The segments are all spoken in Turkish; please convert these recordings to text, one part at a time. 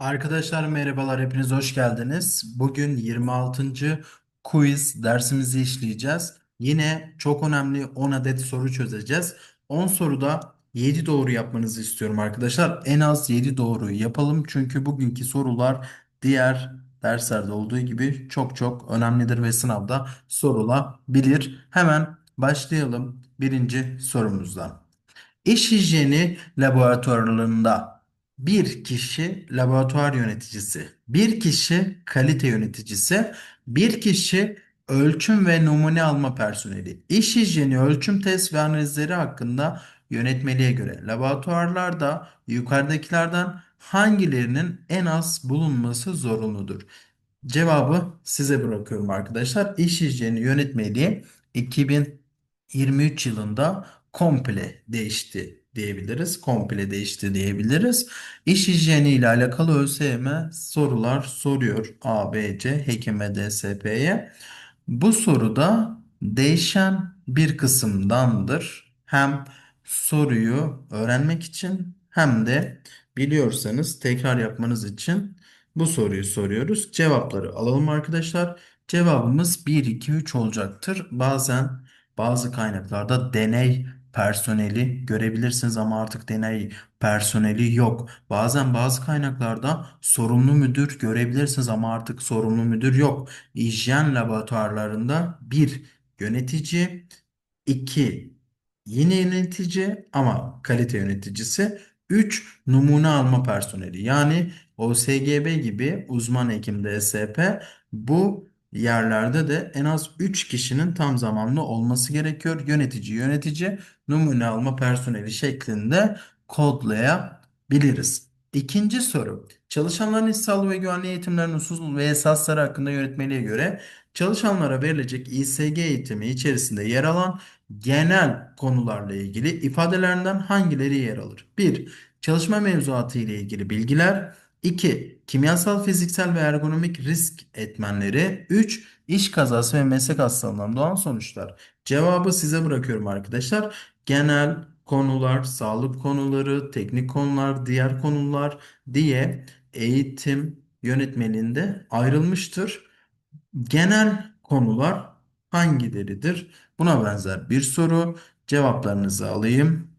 Arkadaşlar merhabalar, hepiniz hoş geldiniz. Bugün 26. quiz dersimizi işleyeceğiz. Yine çok önemli 10 adet soru çözeceğiz. 10 soruda 7 doğru yapmanızı istiyorum arkadaşlar. En az 7 doğru yapalım çünkü bugünkü sorular diğer derslerde olduğu gibi çok çok önemlidir ve sınavda sorulabilir. Hemen başlayalım birinci sorumuzdan. İş hijyeni laboratuvarlarında bir kişi laboratuvar yöneticisi, bir kişi kalite yöneticisi, bir kişi ölçüm ve numune alma personeli. İş hijyeni ölçüm test ve analizleri hakkında yönetmeliğe göre laboratuvarlarda yukarıdakilerden hangilerinin en az bulunması zorunludur? Cevabı size bırakıyorum arkadaşlar. İş hijyeni yönetmeliği 2023 yılında komple değişti diyebiliriz. Komple değişti diyebiliriz. İş hijyeni ile alakalı ÖSYM sorular soruyor. A, B, C, Hekime, DSP'ye. Bu soruda değişen bir kısımdandır. Hem soruyu öğrenmek için hem de biliyorsanız tekrar yapmanız için bu soruyu soruyoruz. Cevapları alalım arkadaşlar. Cevabımız 1, 2, 3 olacaktır. Bazen bazı kaynaklarda deney personeli görebilirsiniz ama artık deney personeli yok. Bazen bazı kaynaklarda sorumlu müdür görebilirsiniz ama artık sorumlu müdür yok. Hijyen laboratuvarlarında bir yönetici, 2 yine yönetici ama kalite yöneticisi, 3 numune alma personeli. Yani OSGB gibi uzman hekim DSP bu yerlerde de en az 3 kişinin tam zamanlı olması gerekiyor. Yönetici yönetici numune alma personeli şeklinde kodlayabiliriz. İkinci soru. Çalışanların iş sağlığı ve güvenliği eğitimlerinin usul ve esasları hakkında yönetmeliğe göre çalışanlara verilecek İSG eğitimi içerisinde yer alan genel konularla ilgili ifadelerinden hangileri yer alır? 1. Çalışma mevzuatı ile ilgili bilgiler. 2. Kimyasal, fiziksel ve ergonomik risk etmenleri. 3. İş kazası ve meslek hastalığından doğan sonuçlar. Cevabı size bırakıyorum arkadaşlar. Genel konular, sağlık konuları, teknik konular, diğer konular diye eğitim yönetmeliğinde ayrılmıştır. Genel konular hangileridir? Buna benzer bir soru. Cevaplarınızı alayım.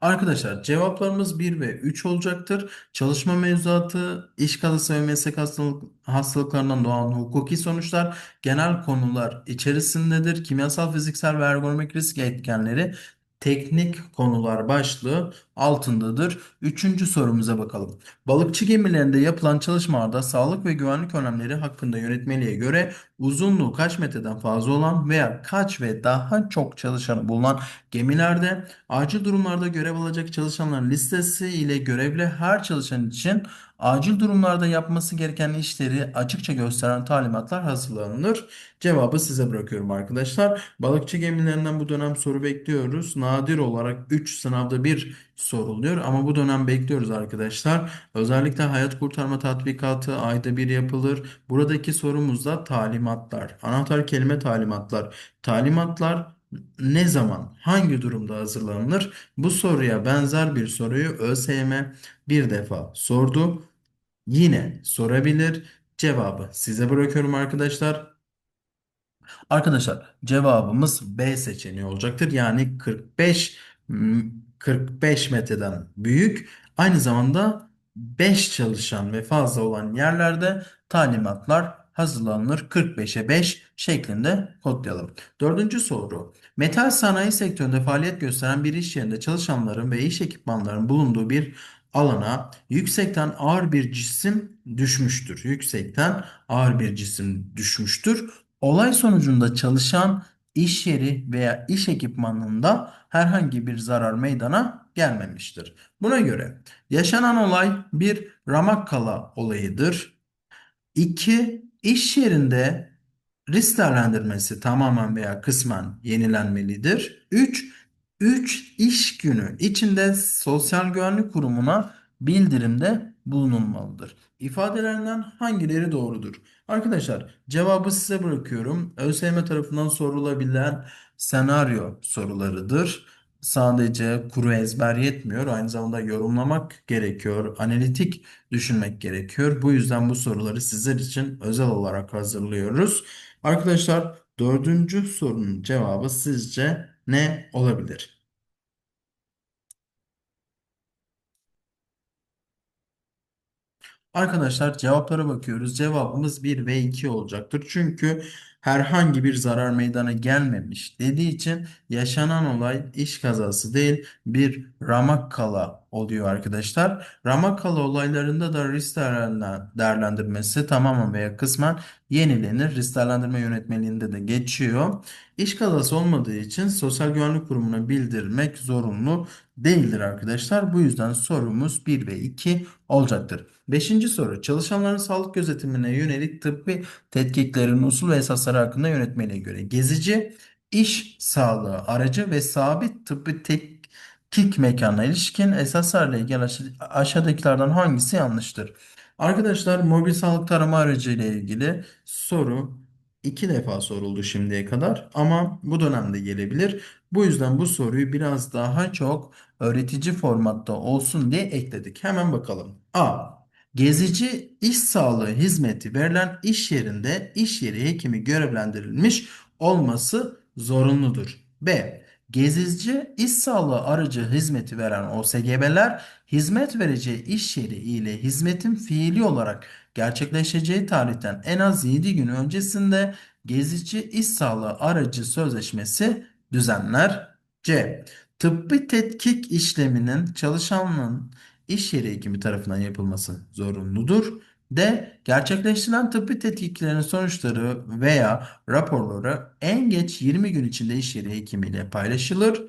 Arkadaşlar cevaplarımız 1 ve 3 olacaktır. Çalışma mevzuatı, iş kazası ve meslek hastalık, hastalıklarından doğan hukuki sonuçlar genel konular içerisindedir. Kimyasal, fiziksel ve ergonomik risk etkenleri teknik konular başlığı altındadır. Üçüncü sorumuza bakalım. Balıkçı gemilerinde yapılan çalışmalarda sağlık ve güvenlik önlemleri hakkında yönetmeliğe göre uzunluğu kaç metreden fazla olan veya kaç ve daha çok çalışanı bulunan gemilerde acil durumlarda görev alacak çalışanların listesi ile görevli her çalışan için acil durumlarda yapması gereken işleri açıkça gösteren talimatlar hazırlanır. Cevabı size bırakıyorum arkadaşlar. Balıkçı gemilerinden bu dönem soru bekliyoruz. Nadir olarak 3 sınavda bir soruluyor ama bu dönem bekliyoruz arkadaşlar. Özellikle hayat kurtarma tatbikatı ayda bir yapılır. Buradaki sorumuz da talimatlar. Anahtar kelime talimatlar. Talimatlar ne zaman, hangi durumda hazırlanılır? Bu soruya benzer bir soruyu ÖSYM bir defa sordu. Yine sorabilir. Cevabı size bırakıyorum arkadaşlar. Arkadaşlar cevabımız B seçeneği olacaktır. Yani 45 m, 45 metreden büyük. Aynı zamanda 5 çalışan ve fazla olan yerlerde talimatlar hazırlanır. 45'e 5 şeklinde kodlayalım. Dördüncü soru. Metal sanayi sektöründe faaliyet gösteren bir iş yerinde çalışanların ve iş ekipmanlarının bulunduğu bir alana yüksekten ağır bir cisim düşmüştür. Yüksekten ağır bir cisim düşmüştür. Olay sonucunda çalışan iş yeri veya iş ekipmanında herhangi bir zarar meydana gelmemiştir. Buna göre yaşanan olay bir Ramakkala olayıdır. 2. İş yerinde risk değerlendirmesi tamamen veya kısmen yenilenmelidir. 3. 3 iş günü içinde Sosyal Güvenlik Kurumu'na bildirimde bulunulmalıdır. İfadelerinden hangileri doğrudur? Arkadaşlar cevabı size bırakıyorum. ÖSYM tarafından sorulabilen senaryo sorularıdır. sadece kuru ezber yetmiyor. Aynı zamanda yorumlamak gerekiyor. Analitik düşünmek gerekiyor. Bu yüzden bu soruları sizler için özel olarak hazırlıyoruz. Arkadaşlar dördüncü sorunun cevabı sizce ne olabilir? Arkadaşlar cevaplara bakıyoruz. Cevabımız bir ve 2 olacaktır. Çünkü herhangi bir zarar meydana gelmemiş dediği için yaşanan olay iş kazası değil bir ramakkala oluyor arkadaşlar. Ramakkala olaylarında da risk değerlendir- değerlendirmesi tamamen veya kısmen yenilenir. Risk değerlendirme yönetmeliğinde de geçiyor. İş kazası olmadığı için Sosyal Güvenlik Kurumu'na bildirmek zorunlu değildir arkadaşlar. Bu yüzden sorumuz bir ve 2 olacaktır. Beşinci soru. Çalışanların sağlık gözetimine yönelik tıbbi tetkiklerin usul ve esasları hakkında yönetmeliğe göre gezici, iş sağlığı aracı ve sabit tıbbi tetkik mekanına ilişkin esaslarla ilgili aşa- aşağıdakilerden hangisi yanlıştır? Arkadaşlar mobil sağlık tarama aracı ile ilgili soru iki defa soruldu şimdiye kadar ama bu dönemde gelebilir. Bu yüzden bu soruyu biraz daha çok öğretici formatta olsun diye ekledik. Hemen bakalım. A. Gezici iş sağlığı hizmeti verilen iş yerinde iş yeri hekimi görevlendirilmiş olması zorunludur. B. Gezici iş sağlığı aracı hizmeti veren OSGB'ler hizmet vereceği iş yeri ile hizmetin fiili olarak gerçekleşeceği tarihten en az 7 gün öncesinde gezici iş sağlığı aracı sözleşmesi düzenler. C. Tıbbi tetkik işleminin çalışanın iş yeri hekimi tarafından yapılması zorunludur. D. Gerçekleştirilen tıbbi tetkiklerin sonuçları veya raporları en geç 20 gün içinde iş yeri hekimiyle paylaşılır.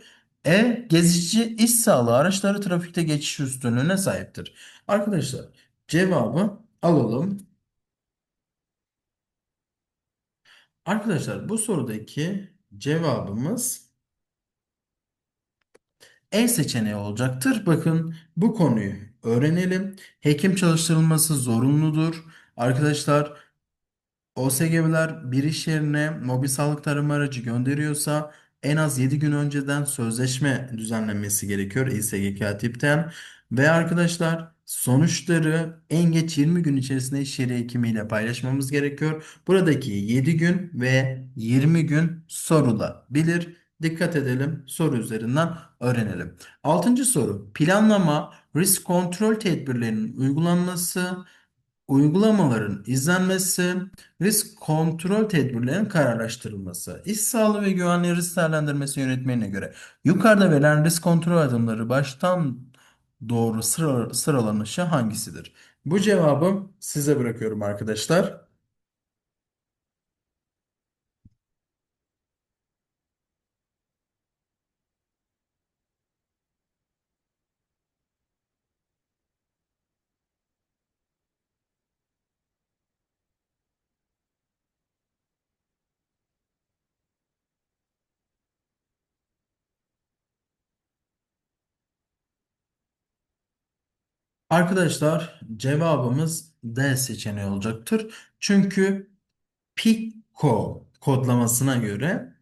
E. Gezici iş sağlığı araçları trafikte geçiş üstünlüğüne sahiptir. Arkadaşlar cevabı alalım. Arkadaşlar bu sorudaki cevabımız E seçeneği olacaktır. Bakın bu konuyu öğrenelim. Hekim çalıştırılması zorunludur. Arkadaşlar OSGB'ler bir iş yerine mobil sağlık tarama aracı gönderiyorsa en az 7 gün önceden sözleşme düzenlenmesi gerekiyor İSGK tipten. Ve arkadaşlar sonuçları en geç 20 gün içerisinde iş yeri hekimiyle paylaşmamız gerekiyor. Buradaki 7 gün ve 20 gün sorulabilir. Dikkat edelim soru üzerinden öğrenelim. Altıncı soru planlama, risk kontrol tedbirlerinin uygulanması, Uygulamaların izlenmesi, risk kontrol tedbirlerinin kararlaştırılması, iş sağlığı ve güvenliği risk değerlendirmesi yönetmeliğine göre yukarıda verilen risk kontrol adımları baştan doğru sıra, sıralanışı hangisidir? Bu cevabı size bırakıyorum arkadaşlar. Arkadaşlar cevabımız D seçeneği olacaktır. Çünkü PICO kodlamasına göre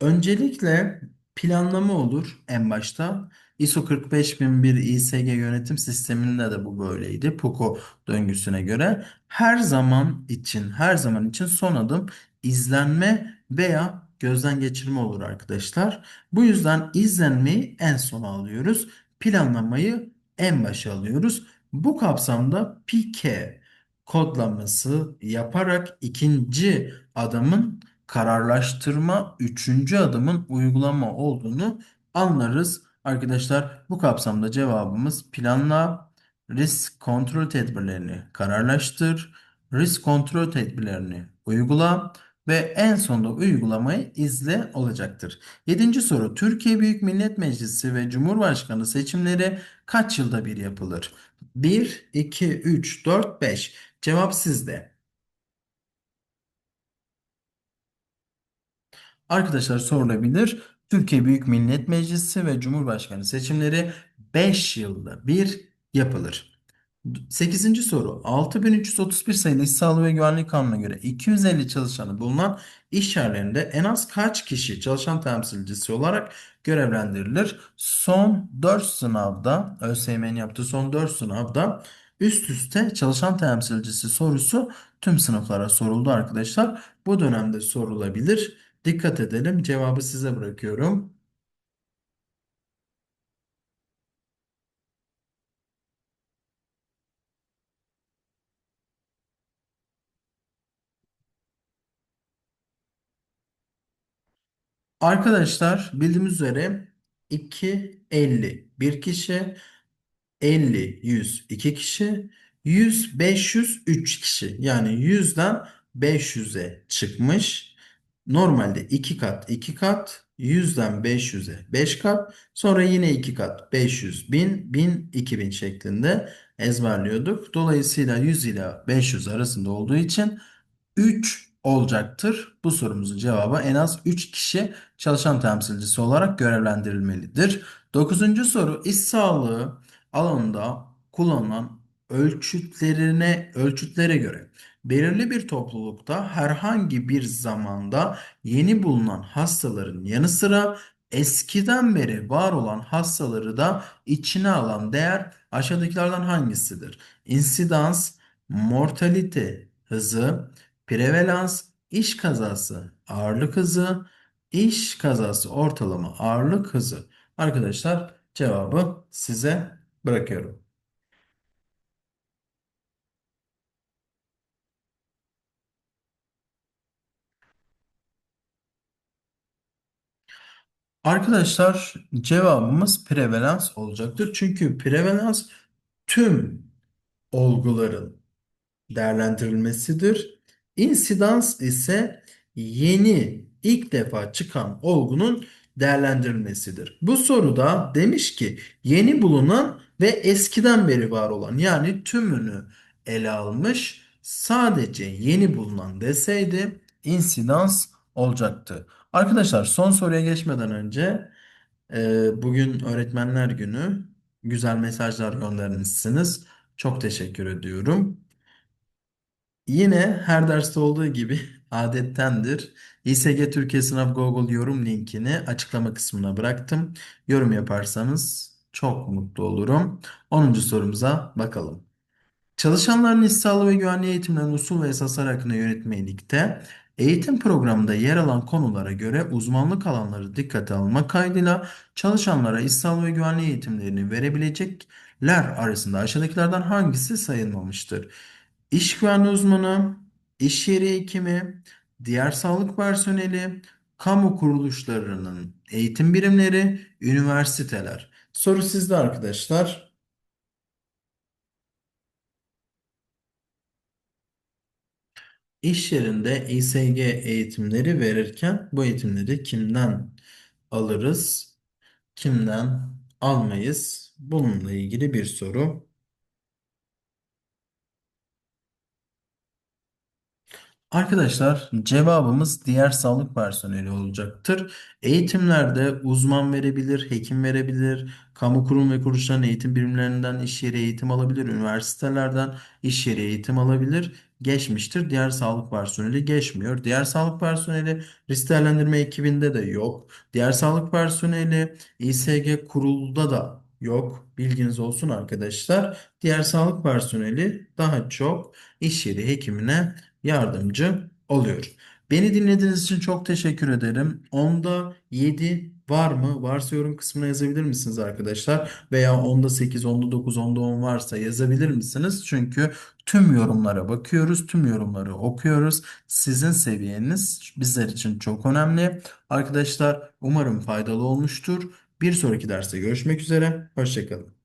Öncelikle planlama olur en başta. ISO 45001 İSG yönetim sisteminde de bu böyleydi. PUCO döngüsüne göre. Her zaman için, her zaman için son adım izlenme veya gözden geçirme olur arkadaşlar. Bu yüzden izlenmeyi en sona alıyoruz. Planlamayı en başa alıyoruz. Bu kapsamda PK kodlaması yaparak ikinci adımın kararlaştırma üçüncü adımın uygulama olduğunu anlarız. Arkadaşlar bu kapsamda cevabımız planla, risk kontrol tedbirlerini kararlaştır, risk kontrol tedbirlerini uygula ve en sonunda uygulamayı izle olacaktır. Yedinci soru Türkiye Büyük Millet Meclisi ve Cumhurbaşkanı seçimleri kaç yılda bir yapılır? 1, 2, 3, 4, 5. Cevap sizde. Arkadaşlar sorulabilir. Türkiye Büyük Millet Meclisi ve Cumhurbaşkanı seçimleri 5 yılda bir yapılır. Sekizinci soru. 6331 sayılı İş Sağlığı ve Güvenlik Kanunu'na göre 250 çalışanı bulunan iş yerlerinde en az kaç kişi çalışan temsilcisi olarak görevlendirilir? Son 4 sınavda, ÖSYM'nin yaptığı son 4 sınavda üst üste çalışan temsilcisi sorusu tüm sınıflara soruldu arkadaşlar. Bu dönemde sorulabilir. Dikkat edelim. Cevabı size bırakıyorum. Arkadaşlar bildiğimiz üzere 2 50 bir kişi 50 100 2 kişi 100 500 3 kişi yani 100'den 500'e çıkmış. Normalde 2 kat 2 kat 100'den 500'e 5 kat sonra yine 2 kat 500 1000 1000 2000 şeklinde ezberliyorduk. Dolayısıyla 100 ile 500 arasında olduğu için 3 olacaktır. Bu sorumuzun cevabı en az 3 kişi çalışan temsilcisi olarak görevlendirilmelidir. Dokuzuncu soru iş sağlığı alanında kullanılan ölçütlerine ölçütlere göre belirli bir toplulukta herhangi bir zamanda yeni bulunan hastaların yanı sıra eskiden beri var olan hastaları da içine alan değer aşağıdakilerden hangisidir? İnsidans, mortalite hızı, Prevalans, iş kazası, ağırlık hızı, iş kazası ortalama ağırlık hızı. Arkadaşlar cevabı size bırakıyorum. Arkadaşlar cevabımız prevalans olacaktır. Çünkü prevalans tüm olguların değerlendirilmesidir. İnsidans ise yeni ilk defa çıkan olgunun değerlendirilmesidir. Bu soruda demiş ki yeni bulunan ve eskiden beri var olan yani tümünü ele almış. Sadece yeni bulunan deseydi insidans olacaktı. Arkadaşlar son soruya geçmeden önce e, bugün Öğretmenler Günü güzel mesajlar göndermişsiniz. Çok teşekkür ediyorum. Yine her derste olduğu gibi adettendir. İSG Türkiye Sınav Google yorum linkini açıklama kısmına bıraktım. Yorum yaparsanız çok mutlu olurum. 10. sorumuza bakalım. Çalışanların iş sağlığı ve güvenliği eğitimlerinin usul ve esaslar hakkında yönetmelikte eğitim programında yer alan konulara göre uzmanlık alanları dikkate almak kaydıyla çalışanlara iş sağlığı ve güvenliği eğitimlerini verebilecekler arasında aşağıdakilerden hangisi sayılmamıştır? İş güvenliği uzmanı, iş yeri hekimi, diğer sağlık personeli, kamu kuruluşlarının eğitim birimleri, üniversiteler. Soru sizde arkadaşlar. İş yerinde İSG eğitimleri verirken bu eğitimleri kimden alırız, kimden almayız? Bununla ilgili bir soru. Arkadaşlar cevabımız diğer sağlık personeli olacaktır. Eğitimlerde uzman verebilir, hekim verebilir, kamu kurum ve kuruluşların eğitim birimlerinden iş yeri eğitim alabilir, üniversitelerden iş yeri eğitim alabilir. Geçmiştir. Diğer sağlık personeli geçmiyor. Diğer sağlık personeli risk değerlendirme ekibinde de yok. Diğer sağlık personeli İSG kurulda da yok. Bilginiz olsun arkadaşlar. Diğer sağlık personeli daha çok iş yeri hekimine yardımcı oluyor. Beni dinlediğiniz için çok teşekkür ederim. Onda 7 var mı? Varsa yorum kısmına yazabilir misiniz arkadaşlar? Veya onda 8, onda 9, onda 10 varsa yazabilir misiniz? Çünkü tüm yorumlara bakıyoruz, tüm yorumları okuyoruz. Sizin seviyeniz bizler için çok önemli. Arkadaşlar umarım faydalı olmuştur. Bir sonraki derste görüşmek üzere. Hoşçakalın.